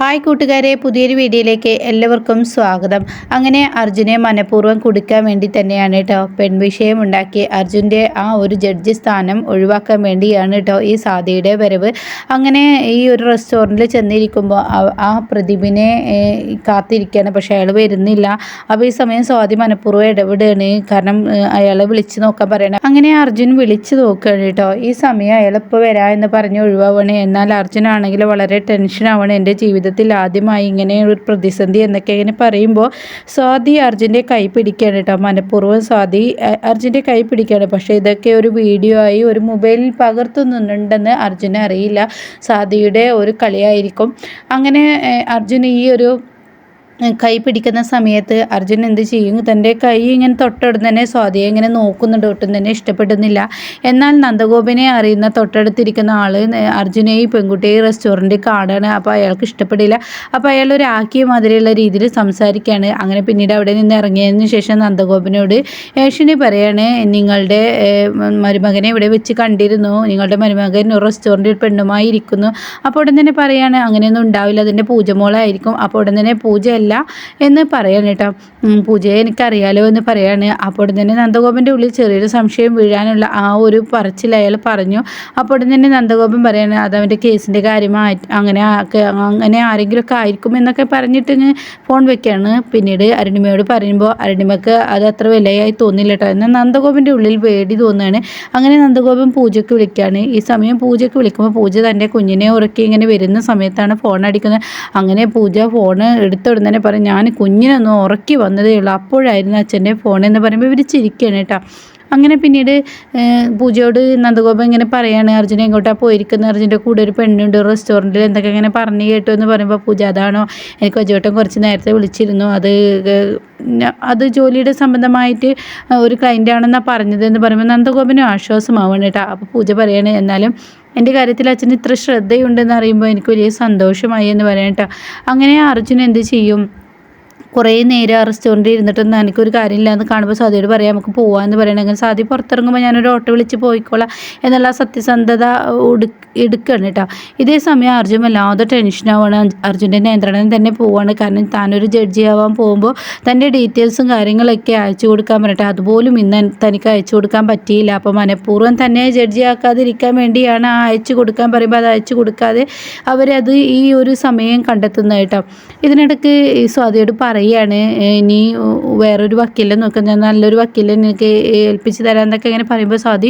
Hi കൂട്ടുകാരെ പുതിയൊരു വീഡിയോയിലേക്ക് എല്ലാവർക്കും സ്വാഗതം. അങ്ങനെ അർജുനെ മനഃപൂർവം കുടിക്കാൻ വേണ്ടി തന്നെയാണ് കേട്ടോ പെൺവിഷയം ഉണ്ടാക്കി അർജുന്റെ ആ ഒരു ജഡ്ജി സ്ഥാനം ഒഴിവാക്കാൻ വേണ്ടിയാണ് കേട്ടോ ഈ സാദിയുടെ വരവ്. അങ്ങനെ ഈ ഒരു റെസ്റ്റോറന്റിൽ ചെന്നിരിക്കുമ്പോൾ ആ പ്രതിഭിനെ കാത്തിരിക്കുകയാണ് പക്ഷേ അയാൾ വരുന്നില്ല. അപ്പോൾ ഈ സമയം സ്വാതി മനഃപൂർവം ഇടപെടുകയാണ് കാരണം അയാളെ വിളിച്ച് നോക്കാൻ പറയണം. അങ്ങനെ അർജുൻ വിളിച്ച് നോക്കുകയാണ് കേട്ടോ ഈ സമയം അയാൾ ഇപ്പോൾ വരാം എന്ന് പറഞ്ഞ് ഒഴിവാവുകയാണ് എന്നാൽ അർജുനാണെങ്കിൽ വളരെ ടെൻഷനാവാണ് എന്റെ ജീവിതം ജീവിതത്തിൽ ആദ്യമായി ഇങ്ങനെ ഒരു പ്രതിസന്ധി എന്നൊക്കെ ഇങ്ങനെ പറയുമ്പോൾ സ്വാതി അർജുന്റെ കൈ പിടിക്കുകയാണ് കേട്ടോ. മനഃപൂർവം സ്വാതി അർജുന്റെ കൈ പിടിക്കുകയാണ്. പക്ഷേ ഇതൊക്കെ ഒരു വീഡിയോ ആയി ഒരു മൊബൈലിൽ പകർത്തുന്നുണ്ടെന്ന് അർജുന അറിയില്ല. സ്വാതിയുടെ ഒരു കളിയായിരിക്കും. അങ്ങനെ അർജുൻ ഈ ഒരു കൈ പിടിക്കുന്ന സമയത്ത് അർജുൻ എന്ത് ചെയ്യും? തന്റെ കൈ ഇങ്ങനെ തൊട്ടടുത്ത് തന്നെ സ്വാതിയെ ഇങ്ങനെ നോക്കുന്നുണ്ട്. ഒട്ടും തന്നെ ഇഷ്ടപ്പെടുന്നില്ല. എന്നാൽ നന്ദഗോപിനെ അറിയുന്ന തൊട്ടടുത്തിരിക്കുന്ന ആൾ അർജുനെ ഈ പെൺകുട്ടിയെ റെസ്റ്റോറന്റിൽ കാണുകയാണ് അപ്പോൾ അയാൾക്ക് ഇഷ്ടപ്പെടില്ല. അപ്പോൾ അയാൾ ഒരു ആക്കിയ മാതിരിയുള്ള രീതിയിൽ സംസാരിക്കുകയാണ്. അങ്ങനെ പിന്നീട് അവിടെ നിന്ന് ഇറങ്ങിയതിന് ശേഷം നന്ദഗോപിനോട് ഏഷ്യനെ പറയാണ് നിങ്ങളുടെ മരുമകനെ ഇവിടെ വെച്ച് കണ്ടിരുന്നു. നിങ്ങളുടെ മരുമകൻ റെസ്റ്റോറന്റിൽ പെണ്ണുമായി ഇരിക്കുന്നു. അപ്പോൾ ഉടൻ തന്നെ പറയാണ് അങ്ങനെയൊന്നും ഉണ്ടാവില്ല. അതിന്റെ പൂജമോളായിരിക്കും. അപ്പോൾ ഉടൻ തന്നെ പൂജയല്ല ഇല്ല എന്ന് പറയാണ് കേട്ടോ. പൂജയെ എനിക്കറിയാലോ എന്ന് പറയാണ്. അപ്പോൾ തന്നെ നന്ദഗോപന്റെ ഉള്ളിൽ ചെറിയൊരു സംശയം വീഴാനുള്ള ആ ഒരു പറച്ചിൽ അയാൾ പറഞ്ഞു. അപ്പോൾ തന്നെ നന്ദഗോപൻ പറയാണ് അത് അവന്റെ കേസിന്റെ കാര്യമായി അങ്ങനെ അങ്ങനെ ആരെങ്കിലുമൊക്കെ ആയിരിക്കും എന്നൊക്കെ പറഞ്ഞിട്ട് ഫോൺ വെക്കുകയാണ് പിന്നീട് അരുണിമയോട് പറയുമ്പോൾ അരുണിമയ്ക്ക് അത് അത്ര വിലയായി തോന്നില്ല കേട്ടോ എന്നാൽ നന്ദഗോപന്റെ ഉള്ളിൽ വേടി തോന്നുകയാണ്. അങ്ങനെ നന്ദഗോപൻ പൂജയ്ക്ക് വിളിക്കുകയാണ് ഈ സമയം പൂജയ്ക്ക് വിളിക്കുമ്പോൾ പൂജ തന്റെ കുഞ്ഞിനെ ഉറക്കി ഇങ്ങനെ വരുന്ന സമയത്താണ് ഫോൺ അടിക്കുന്നത്. അങ്ങനെ പൂജ ഫോൺ എടുത്തുടനെ തന്നെ പറയും ഞാൻ കുഞ്ഞിനൊന്ന് ഉറക്കി വന്നതേ ഉള്ളൂ. അപ്പോഴായിരുന്നു അച്ഛന്റെ എന്ന് പറയുമ്പോൾ ഇവർ ചിരിക്കുകയാണ് കേട്ടോ. അങ്ങനെ പിന്നീട് പൂജയോട് നന്ദഗോപൻ ഇങ്ങനെ പറയാണ് അർജുന എങ്ങോട്ടാണ് പോയിരിക്കുന്നത് അർജുന്റെ കൂടെ ഒരു പെണ്ണുണ്ട് റെസ്റ്റോറന്റിൽ എന്തൊക്കെ ഇങ്ങനെ പറഞ്ഞു കേട്ടു എന്ന് പറയുമ്പോൾ പൂജ അതാണോ? എനിക്ക് വജോട്ടം കുറച്ച് നേരത്തെ വിളിച്ചിരുന്നു. അത് അത് ജോലിയുടെ സംബന്ധമായിട്ട് ഒരു ക്ലയന്റ് ആണെന്നാണ് പറഞ്ഞത് എന്ന് പറയുമ്പോൾ നന്ദഗോപനും ആശ്വാസമാവണം കേട്ടോ. അപ്പോൾ പൂജ പറയാണ് എന്നാലും എന്റെ കാര്യത്തിൽ അച്ഛൻ ഇത്ര ശ്രദ്ധയുണ്ടെന്ന് അറിയുമ്പോൾ എനിക്ക് വലിയ സന്തോഷമായി എന്ന് പറയാം കേട്ടോ. അങ്ങനെ അർജുൻ എന്ത് ചെയ്യും? കുറേ നേരം ആ റെസ്റ്റോറന്റിൽ എനിക്കൊരു കാര്യമില്ല എന്ന് കാണുമ്പോൾ സാദിയോട് പറയാം നമുക്ക് പോകാമെന്ന് പറയണമെങ്കിൽ സാദി പുറത്തിറങ്ങുമ്പോൾ ഞാനൊരു ഓട്ടോ വിളിച്ച് പോയിക്കോളാം എന്നുള്ള സത്യസന്ധത എടുക്കുകയാണ് കേട്ടോ. ഇതേ സമയം അർജുൻ വല്ലാതെ ടെൻഷനാവാണ് അർജുന്റെ നിയന്ത്രണം തന്നെ പോവാണ്. കാരണം താനൊരു ജഡ്ജി ആവാൻ പോകുമ്പോൾ തന്റെ ഡീറ്റെയിൽസും കാര്യങ്ങളൊക്കെ അയച്ചു കൊടുക്കാൻ പറഞ്ഞിട്ട് അതുപോലും ഇന്ന് തനിക്ക് അയച്ചു കൊടുക്കാൻ പറ്റിയില്ല. അപ്പോൾ മനഃപൂർവം തന്നെ ജഡ്ജി ആക്കാതിരിക്കാൻ വേണ്ടിയാണ് ആ അയച്ചു കൊടുക്കാൻ പറയുമ്പോൾ അത് അയച്ചു കൊടുക്കാതെ അവരത് ഈ ഒരു സമയം കണ്ടെത്തുന്നത് കേട്ടോ. ഇതിനിടയ്ക്ക് സ്വാതിയോട് പറയും പറയുകയാണ് ഇനി വേറൊരു വക്കീലെ നോക്കാൻ ഞാൻ നല്ലൊരു വക്കീലെ എനിക്ക് ഏൽപ്പിച്ച് തരാമെന്നൊക്കെ ഇങ്ങനെ പറയുമ്പോൾ സാധി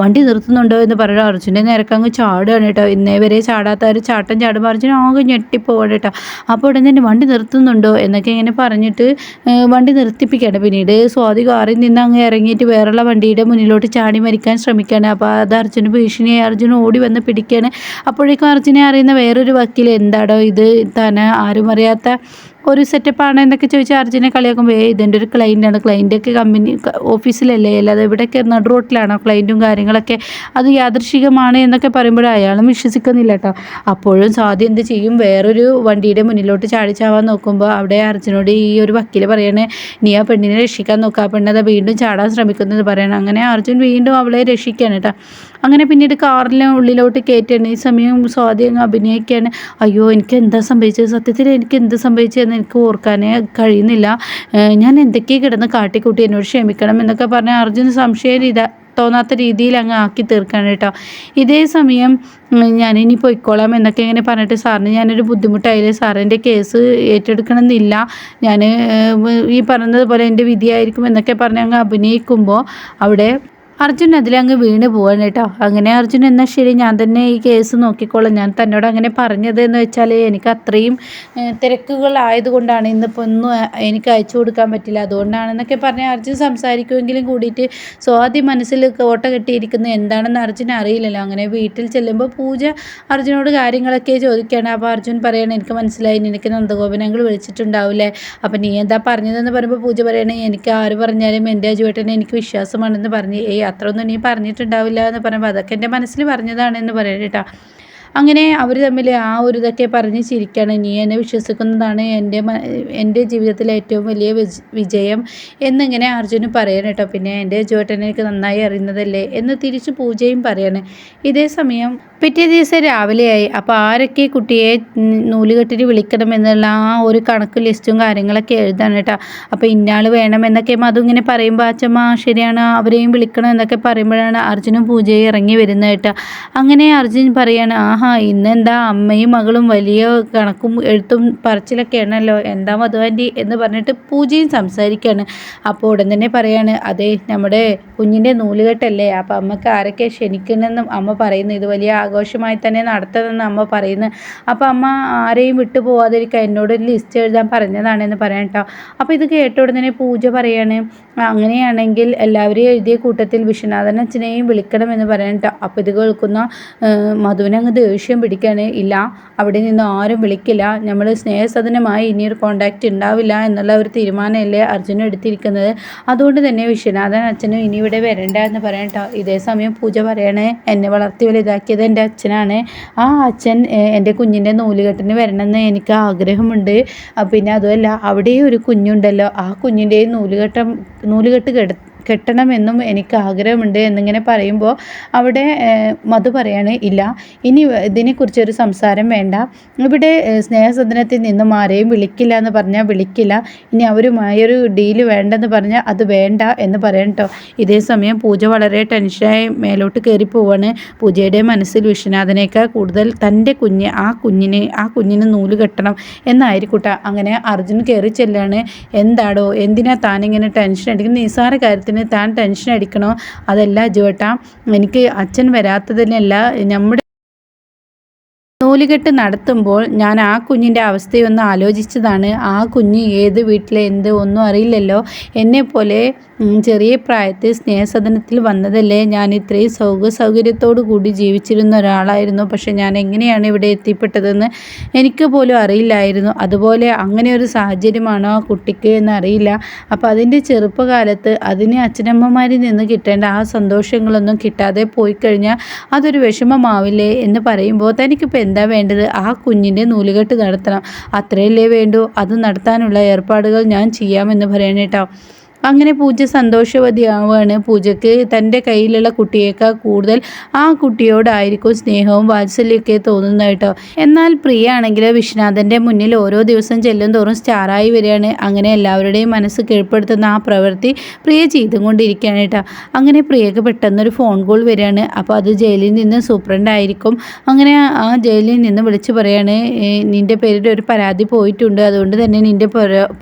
വണ്ടി നിർത്തുന്നുണ്ടോ എന്ന് പറയുമ്പോൾ അർജുന്റെ നേരൊക്കെ അങ്ങ് ചാടുകയാണ് കേട്ടോ. ഇന്നേ വരെ ചാടാത്ത ഒരു ചാട്ടം ചാടുമ്പോൾ അർജുൻ ആകെ ഞെട്ടിപ്പോവാണ് കേട്ടോ. അപ്പോൾ ഉടനെ തന്നെ വണ്ടി നിർത്തുന്നുണ്ടോ എന്നൊക്കെ ഇങ്ങനെ പറഞ്ഞിട്ട് വണ്ടി നിർത്തിപ്പിക്കുകയാണ്. പിന്നീട് സ്വാതി കാറിൽ നിന്ന് അങ്ങ് ഇറങ്ങിയിട്ട് വേറെയുള്ള വണ്ടിയുടെ മുന്നിലോട്ട് ചാടി മരിക്കാൻ ശ്രമിക്കുകയാണ്. അപ്പോൾ അത് അർജുന് ഭീഷണിയായി അർജുൻ ഓടി വന്ന് പിടിക്കുകയാണ്. അപ്പോഴേക്കും അർജുനെ അറിയുന്ന വേറൊരു വക്കീൽ എന്താടോ ഇത്? തന്നെ ആരും അറിയാത്ത ഒരു സെറ്റപ്പാണ് എന്നൊക്കെ ചോദിച്ചാൽ അർജുനെ കളിയാക്കുമ്പോൾ ഇതിന്റെ ഒരു ക്ലൈന്റാണ് ക്ലൈന്റൊക്കെ കമ്പനി ഓഫീസിലല്ലേ അല്ലാതെ ഇവിടെയൊക്കെ നടു റോട്ടിലാണോ ക്ലൈന്റും കാര്യങ്ങളൊക്കെ? അത് യാദൃശികമാണ് എന്നൊക്കെ പറയുമ്പോൾ അയാളും വിശ്വസിക്കുന്നില്ല കേട്ടോ അപ്പോഴും സാധ്യം എന്ത് ചെയ്യും? വേറൊരു വണ്ടിയുടെ മുന്നിലോട്ട് ചാടിച്ചാവാൻ നോക്കുമ്പോൾ അവിടെ അർജുനോട് ഈ ഒരു വക്കീൽ പറയണേ നീ ആ പെണ്ണിനെ രക്ഷിക്കാൻ നോക്കുക ആ പെണ്ണത് വീണ്ടും ചാടാൻ ശ്രമിക്കുന്നത് പറയണം. അങ്ങനെ അർജുൻ വീണ്ടും അവളെ രക്ഷിക്കുകയാണ് കേട്ടോ അങ്ങനെ പിന്നീട് കാറിലെ ഉള്ളിലോട്ട് കയറ്റുകയാണ് ഈ സമയം സ്വാധീനം അഭിനയിക്കുകയാണ് അയ്യോ എനിക്ക് എന്താ സംഭവിച്ചത്? സത്യത്തിൽ എനിക്ക് എന്ത് സംഭവിച്ചതെന്ന് എനിക്ക് ഓർക്കാനേ കഴിയുന്നില്ല. ഞാൻ എന്തൊക്കെ കിടന്ന് കാട്ടിക്കൂട്ടി എന്നോട് ക്ഷമിക്കണം എന്നൊക്കെ പറഞ്ഞാൽ അർജുന് സംശയം ഇതാ തോന്നാത്ത രീതിയിൽ അങ്ങ് ആക്കി തീർക്കാണ് കേട്ടോ. ഇതേ സമയം ഞാൻ ഇനി പൊയ്ക്കോളാം എന്നൊക്കെ ഇങ്ങനെ പറഞ്ഞിട്ട് സാറിന് ഞാനൊരു ബുദ്ധിമുട്ടായില്ലേ? സാറിന്റെ കേസ് ഏറ്റെടുക്കണമെന്നില്ല. ഞാൻ ഈ പറഞ്ഞതുപോലെ എന്റെ വിധിയായിരിക്കും എന്നൊക്കെ പറഞ്ഞ് അങ്ങ് അഭിനയിക്കുമ്പോൾ അവിടെ അർജുൻ അതിലങ്ങ് വീണ് പോവാണ് കേട്ടോ. അങ്ങനെ അർജുൻ എന്നാൽ ശരി ഞാൻ തന്നെ ഈ കേസ് നോക്കിക്കോളാം. ഞാൻ തന്നോട് അങ്ങനെ പറഞ്ഞത് എന്ന് വെച്ചാൽ എനിക്ക് അത്രയും തിരക്കുകളായതുകൊണ്ടാണ് ഇന്നിപ്പോൾ ഒന്നും എനിക്ക് അയച്ചു കൊടുക്കാൻ പറ്റില്ല. അതുകൊണ്ടാണെന്നൊക്കെ പറഞ്ഞ് അർജുൻ സംസാരിക്കുമെങ്കിലും കൂടിയിട്ട് സ്വാതി മനസ്സിൽ കോട്ട കെട്ടിയിരിക്കുന്ന എന്താണെന്ന് അർജുൻ അറിയില്ലല്ലോ. അങ്ങനെ വീട്ടിൽ ചെല്ലുമ്പോൾ പൂജ അർജുനോട് കാര്യങ്ങളൊക്കെ ചോദിക്കുകയാണ്. അപ്പോൾ അർജുൻ പറയണം എനിക്ക് മനസ്സിലായി നിനക്ക് നന്ദഗോപനങ്ങൾ വിളിച്ചിട്ടുണ്ടാവില്ലേ? അപ്പം നീ എന്താ പറഞ്ഞതെന്ന് പറയുമ്പോൾ പൂജ പറയണേ എനിക്ക് ആര് പറഞ്ഞാലും എന്റെ അജുവേട്ടനെ എനിക്ക് വിശ്വാസമാണെന്ന് പറഞ്ഞ് ഏയ് അത്രയൊന്നും നീ പറഞ്ഞിട്ടുണ്ടാവില്ല എന്ന് പറയുമ്പോൾ അതൊക്കെ എന്റെ മനസ്സിൽ പറഞ്ഞതാണ് എന്ന് പറയാം കേട്ടോ. അങ്ങനെ അവർ തമ്മിൽ ആ ഒരു ഇതൊക്കെ പറഞ്ഞ് ചിരിക്കുകയാണ് നീ എന്നെ വിശ്വസിക്കുന്നതാണ് എന്റെ എന്റെ ജീവിതത്തിലെ ഏറ്റവും വലിയ വിജയം എന്നിങ്ങനെ അർജുന് പറയണം കേട്ടോ. പിന്നെ എന്റെ ജോട്ടനെ എനിക്ക് നന്നായി അറിയുന്നതല്ലേ എന്ന് തിരിച്ച് പൂജയും പറയാണ്. ഇതേ സമയം പിറ്റേ ദിവസം രാവിലെയായി. അപ്പോൾ ആരൊക്കെ കുട്ടിയെ നൂലുകെട്ടിന് വിളിക്കണം എന്നുള്ള ആ ഒരു കണക്ക് ലിസ്റ്റും കാര്യങ്ങളൊക്കെ എഴുതാണ് കേട്ടോ. അപ്പോൾ ഇന്നാൾ വേണം എന്നൊക്കെ മധു ഇങ്ങനെ പറയുമ്പോൾ അച്ഛമ്മ ശരിയാണ് അവരെയും വിളിക്കണം എന്നൊക്കെ പറയുമ്പോഴാണ് അർജുനും പൂജയും ഇറങ്ങി വരുന്നത് കേട്ടോ. അങ്ങനെ അർജുൻ പറയാണ് ആഹാ ഇന്നെന്താ അമ്മയും മകളും വലിയ കണക്കും എഴുത്തും പറച്ചിലൊക്കെയാണല്ലോ. എന്താ മധുവാന്റെ എന്ന് പറഞ്ഞിട്ട് പൂജയും സംസാരിക്കുകയാണ് അപ്പോൾ ഉടൻ തന്നെ പറയാണ് അതെ നമ്മുടെ കുഞ്ഞിന്റെ നൂലുകെട്ടല്ലേ? അപ്പോൾ അമ്മയ്ക്ക് ആരൊക്കെ ക്ഷണിക്കണമെന്നും അമ്മ പറയുന്നു. ഇത് വലിയ ആഘോഷമായി തന്നെ നടത്തണമെന്ന് അമ്മ പറയുന്നു. അപ്പോൾ അമ്മ ആരെയും വിട്ടു പോവാതിരിക്കുക എന്നോട് ലിസ്റ്റ് എഴുതാൻ പറഞ്ഞതാണെന്ന് പറയാം കേട്ടോ അപ്പോൾ ഇത് കേട്ട ഉടൻ തന്നെ പൂജ പറയാണ് അങ്ങനെയാണെങ്കിൽ എല്ലാവരെയും എഴുതിയ കൂട്ടത്തിൽ വിശ്വനാഥൻ അച്ഛനെയും വിളിക്കണമെന്ന് പറയാം കേട്ടോ അപ്പോൾ ഇത് കേൾക്കുന്ന മധുവിനങ്ങ് ദേഷ്യം പിടിക്കാൻ ഇല്ല. അവിടെ നിന്ന് ആരും വിളിക്കില്ല. നമ്മൾ സ്നേഹസദനമായി ഇനിയൊരു കോണ്ടാക്റ്റ് ഉണ്ടാവില്ല എന്നുള്ള ഒരു തീരുമാനമല്ലേ അർജുന എടുത്തിരിക്കുന്നത്. അതുകൊണ്ട് തന്നെ വിശ്വനാഥൻ അച്ഛനും ഇനി ഇവിടെ വരണ്ട എന്ന് പറയട്ടോ ഇതേ സമയം പൂജ പറയണേ എന്നെ വളർത്തി വലുതാക്കിയത് എന്റെ അച്ഛനാണ്. ആ അച്ഛൻ എന്റെ കുഞ്ഞിന്റെ നൂലുകെട്ടിന് വരണമെന്ന് എനിക്ക് ആഗ്രഹമുണ്ട്. പിന്നെ അതുമല്ല അവിടെ ഒരു കുഞ്ഞുണ്ടല്ലോ. ആ കുഞ്ഞിന്റെയും നൂലുകെട്ടം നൂലുകെട്ട് കെട കെട്ടണമെന്നും എനിക്ക് ആഗ്രഹമുണ്ട് എന്നിങ്ങനെ പറയുമ്പോൾ അവിടെ മധു പറയാണ് ഇല്ല ഇനി ഇതിനെക്കുറിച്ചൊരു സംസാരം വേണ്ട. ഇവിടെ സ്നേഹസദനത്തിൽ നിന്നും ആരെയും വിളിക്കില്ല എന്ന് പറഞ്ഞാൽ വിളിക്കില്ല. ഇനി അവരുമായൊരു ഡീൽ വേണ്ടെന്ന് പറഞ്ഞാൽ അത് വേണ്ട എന്ന് പറയണം കേട്ടോ ഇതേ സമയം പൂജ വളരെ ടെൻഷനായി മേലോട്ട് കയറി പോവാണ്. പൂജയുടെ മനസ്സിൽ വിശ്വനാഥനേക്കാൾ കൂടുതൽ തന്റെ കുഞ്ഞ് ആ കുഞ്ഞിന് ആ കുഞ്ഞിന് നൂൽ കെട്ടണം എന്നായിരിക്കൂട്ട അങ്ങനെ അർജുൻ കയറി ചെല്ലാണ്. എന്താടോ എന്തിനാ താനിങ്ങനെ ടെൻഷൻ അടിക്കുന്ന നിസ്സാര കാര്യത്തിന് താൻ ടെൻഷൻ അടിക്കണോ? അതല്ല ജുവേട്ടാ എനിക്ക് അച്ഛൻ വരാത്തതിനല്ല നമ്മുടെ നൂലുകെട്ട് നടത്തുമ്പോൾ ഞാൻ ആ കുഞ്ഞിന്റെ അവസ്ഥയൊന്ന് ആലോചിച്ചതാണ്. ആ കുഞ്ഞ് ഏത് വീട്ടിലെ എന്ത് ഒന്നും അറിയില്ലല്ലോ. എന്നെപ്പോലെ ചെറിയ പ്രായത്തിൽ സ്നേഹസദനത്തിൽ വന്നതല്ലേ? ഞാൻ ഇത്രയും സൗക സൗകര്യത്തോടു കൂടി ജീവിച്ചിരുന്ന ഒരാളായിരുന്നു. പക്ഷെ ഞാൻ എങ്ങനെയാണ് ഇവിടെ എത്തിപ്പെട്ടതെന്ന് എനിക്ക് പോലും അറിയില്ലായിരുന്നു. അതുപോലെ അങ്ങനെ ഒരു സാഹചര്യമാണോ ആ കുട്ടിക്ക് എന്ന് അറിയില്ല. അപ്പോൾ അതിന്റെ ചെറുപ്പകാലത്ത് അതിന് അച്ഛനമ്മമാരിൽ നിന്ന് കിട്ടേണ്ട ആ സന്തോഷങ്ങളൊന്നും കിട്ടാതെ പോയി കഴിഞ്ഞാൽ അതൊരു വിഷമമാവില്ലേ എന്ന് പറയുമ്പോൾ തനിക്കിപ്പോൾ എന്താ വേണ്ടത്? ആ കുഞ്ഞിന്റെ നൂലുകെട്ട് നടത്തണം. അത്രയല്ലേ വേണ്ടൂ. അത് നടത്താനുള്ള ഏർപ്പാടുകൾ ഞാൻ ചെയ്യാമെന്ന് പറയണേട്ടോ. അങ്ങനെ പൂജ സന്തോഷവതിയാവുകയാണ്. പൂജയ്ക്ക് തന്റെ കയ്യിലുള്ള കുട്ടിയേക്കാൾ കൂടുതൽ ആ കുട്ടിയോടായിരിക്കും സ്നേഹവും വാത്സല്യമൊക്കെ തോന്നുന്നത് കേട്ടോ. എന്നാൽ പ്രിയ ആണെങ്കിൽ വിശ്വനാഥന്റെ മുന്നിൽ ഓരോ ദിവസം ചെല്ലും തോറും സ്റ്റാറായി വരികയാണ്. അങ്ങനെ എല്ലാവരുടെയും മനസ്സ് കീഴ്പ്പെടുത്തുന്ന ആ പ്രവൃത്തി പ്രിയ ചെയ്തും കൊണ്ടിരിക്കുകയാണ് കേട്ടോ. അങ്ങനെ പ്രിയക്ക് പെട്ടെന്നൊരു ഫോൺ കോൾ വരികയാണ്. അപ്പോൾ അത് ജയിലിൽ നിന്ന് സൂപ്രണ്ടായിരിക്കും. അങ്ങനെ ആ ജയിലിൽ നിന്ന് വിളിച്ച് പറയാണ് നിന്റെ പേരിൽ ഒരു പരാതി പോയിട്ടുണ്ട്. അതുകൊണ്ട് തന്നെ നിന്റെ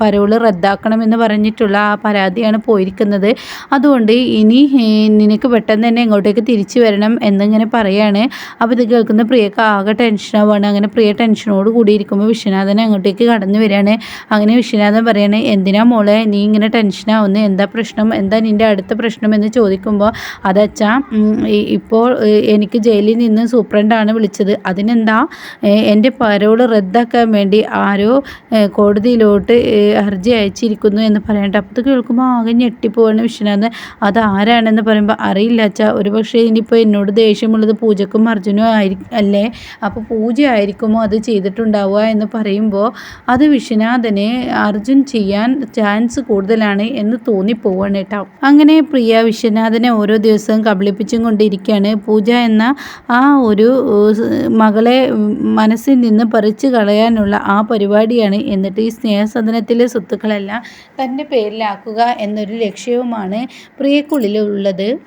പരോൾ റദ്ദാക്കണമെന്ന് പറഞ്ഞിട്ടുള്ള ആ പരാതി പരാതിയാണ് പോയിരിക്കുന്നത്. അതുകൊണ്ട് ഇനി നിനക്ക് പെട്ടെന്ന് തന്നെ ഇങ്ങോട്ടേക്ക് തിരിച്ചു വരണം എന്നിങ്ങനെ പറയാണ്. അപ്പോൾ ഇത് കേൾക്കുന്ന പ്രിയക്ക് ആകെ ടെൻഷനാവാണ്. അങ്ങനെ പ്രിയ ടെൻഷനോട് കൂടി ഇരിക്കുമ്പോൾ വിശ്വനാഥൻ അങ്ങോട്ടേക്ക് കടന്നു വരികയാണ് അങ്ങനെ വിശ്വനാഥൻ പറയാണ് എന്തിനാ മോളെ നീ ഇങ്ങനെ ടെൻഷനാവുന്നു? എന്താ പ്രശ്നം? എന്താ നിന്റെ അടുത്ത പ്രശ്നം? എന്ന് ചോദിക്കുമ്പോൾ അതച്ചാ ഇപ്പോൾ എനിക്ക് ജയിലിൽ നിന്ന് സൂപ്രണ്ടാണ് വിളിച്ചത്. അതിനെന്താ എന്റെ പരോൾ റദ്ദാക്കാൻ വേണ്ടി ആരോ കോടതിയിലോട്ട് ഹർജി അയച്ചിരിക്കുന്നു എന്ന് പറയട്ടെ അപ്പോൾ കേൾക്കുമ്പോൾ നോക്കുമ്പോൾ ആകെ ഞെട്ടിപ്പോവാണ് വിശ്വനാഥൻ. അത് ആരാണെന്ന് പറയുമ്പോൾ അറിയില്ല അച്ഛാ. ഒരു പക്ഷേ ഇനിയിപ്പോൾ എന്നോട് ദേഷ്യമുള്ളത് പൂജക്കും അർജുനും ആയി അല്ലേ? അപ്പോൾ പൂജ ആയിരിക്കുമോ അത് ചെയ്തിട്ടുണ്ടാവുക എന്ന് പറയുമ്പോൾ അത് വിശ്വനാഥനെ അർജുൻ ചെയ്യാൻ ചാൻസ് കൂടുതലാണ് എന്ന് തോന്നിപ്പോവാണ് കേട്ടോ. അങ്ങനെ പ്രിയ വിശ്വനാഥനെ ഓരോ ദിവസവും കബളിപ്പിച്ചും കൊണ്ടിരിക്കുകയാണ് പൂജ എന്ന ആ ഒരു മകളെ മനസ്സിൽ നിന്ന് പറിച്ചു കളയാനുള്ള ആ പരിപാടിയാണ്. എന്നിട്ട് ഈ സ്നേഹസദനത്തിലെ സ്വത്തുക്കളെല്ലാം തന്റെ പേരിലാക്കുക എന്നൊരു ലക്ഷ്യവുമാണ് പ്രിയക്കുള്ളിലുള്ളത്.